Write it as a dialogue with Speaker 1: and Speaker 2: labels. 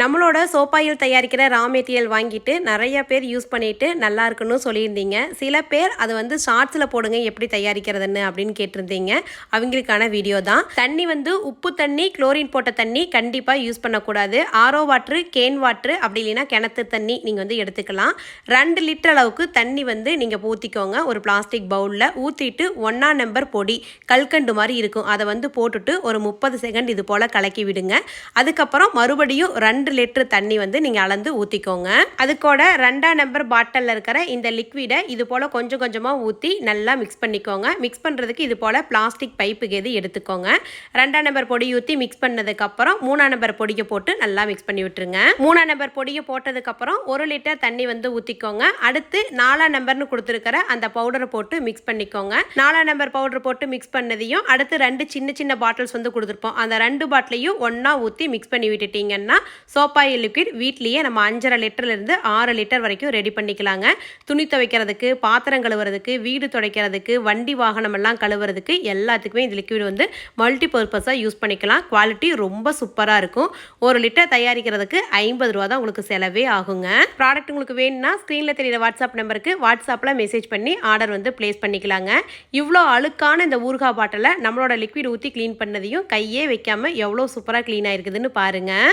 Speaker 1: நம்மளோட சோப்பாயில் தயாரிக்கிற raw material வாங்கிட்டு நிறைய பேர் யூஸ் பண்ணிட்டு நல்லா இருக்குன்னு சொல்லியிருந்தீங்க. சில பேர் அதை வந்து ஷார்ட்ஸில் போடுங்க எப்படி தயாரிக்கிறதுன்னு அப்படின்னு கேட்டிருந்தீங்க. அவங்களுக்கான வீடியோ தான். தண்ணி வந்து உப்பு தண்ணி குளோரின் போட்ட தண்ணி கண்டிப்பாக யூஸ் பண்ணக்கூடாது. ஆரோ வாட்ரு கேன் வாட்ரு அப்படி இல்லைன்னா கிணத்து தண்ணி நீங்கள் வந்து எடுத்துக்கலாம். ரெண்டு லிட்டர் அளவுக்கு தண்ணி வந்து நீங்கள் ஊற்றிக்கோங்க ஒரு பிளாஸ்டிக் பவுலில் ஊற்றிட்டு ஒன்றா நம்பர் பொடி கல்கண்டு மாதிரி இருக்கும். அதை வந்து போட்டுட்டு ஒரு முப்பது செகண்ட் இது போல் கலக்கி விடுங்க. அதுக்கப்புறம் மறுபடியும் ரெண்டு ரெண்டு லிட்டர் தண்ணி வந்து நீங்கள் அளந்து ஊற்றிக்கோங்க அதுக்கூட ரெண்டாம் நம்பர் பாட்டிலில் இருக்கிற இந்த லிக்விடை இது போல் கொஞ்சம் கொஞ்சமாக ஊற்றி நல்லா மிக்ஸ் பண்ணிக்கோங்க. மிக்ஸ் பண்ணுறதுக்கு இது போல் பிளாஸ்டிக் பைப்புக்கு எது எடுத்துக்கோங்க. ரெண்டாம் நம்பர் பொடி ஊற்றி மிக்ஸ் பண்ணதுக்கப்புறம் மூணாம் நம்பர் பொடியை போட்டு நல்லா மிக்ஸ் பண்ணி விட்டுருங்க. மூணாம் நம்பர் பொடியை போட்டதுக்கப்புறம் ஒரு லிட்டர் தண்ணி வந்து ஊற்றிக்கோங்க அடுத்து நாலாம் நம்பர்னு கொடுத்துருக்கிற அந்த பவுடரை போட்டு மிக்ஸ் பண்ணிக்கோங்க. நாலாம் நம்பர் பவுடர் போட்டு மிக்ஸ் பண்ணதையும் அடுத்து ரெண்டு சின்ன சின்ன பாட்டில்ஸ் வந்து கொடுத்துருப்போம். அந்த ரெண்டு பாட்டிலையும் ஒன்றா ஊற்றி மிக்ஸ் பண்ணி விட்டுட்டீங்கன்னா சோப்பாயில் லிக்விட் வீட்லேயே நம்ம அஞ்சரை லிட்டர்லேருந்து ஆறு லிட்டர் வரைக்கும் ரெடி பண்ணிக்கலாங்க. துணி துவைக்கிறதுக்கு பாத்திரம் கழுவுறதுக்கு வீடு துடைக்கிறதுக்கு வண்டி வாகனம் எல்லாம் கழுவுறதுக்கு எல்லாத்துக்குமே இந்த லிக்விட் வந்து மல்டி பர்பஸாக யூஸ் பண்ணிக்கலாம். குவாலிட்டி ரொம்ப சூப்பராக இருக்கும். ஒரு லிட்டர் தயாரிக்கிறதுக்கு ஐம்பது ரூபா தான் உங்களுக்கு செலவே ஆகுங்க. ப்ராடக்ட் உங்களுக்கு வேணும்னா ஸ்க்ரீனில் தெரியுற வாட்ஸ்அப் நம்பருக்கு வாட்ஸ்அப்பில் மெசேஜ் பண்ணி ஆர்டர் வந்து ப்ளேஸ் பண்ணிக்கலாங்க. இவ்வளோ அழுக்கான இந்த ஊர்கா பாட்டிலை நம்மளோட லிக்விட் ஊற்றி க்ளீன் பண்ணதையும் கையே வைக்காமல் எவ்வளோ சூப்பராக க்ளீன் ஆயிருக்குதுன்னு பாருங்கள்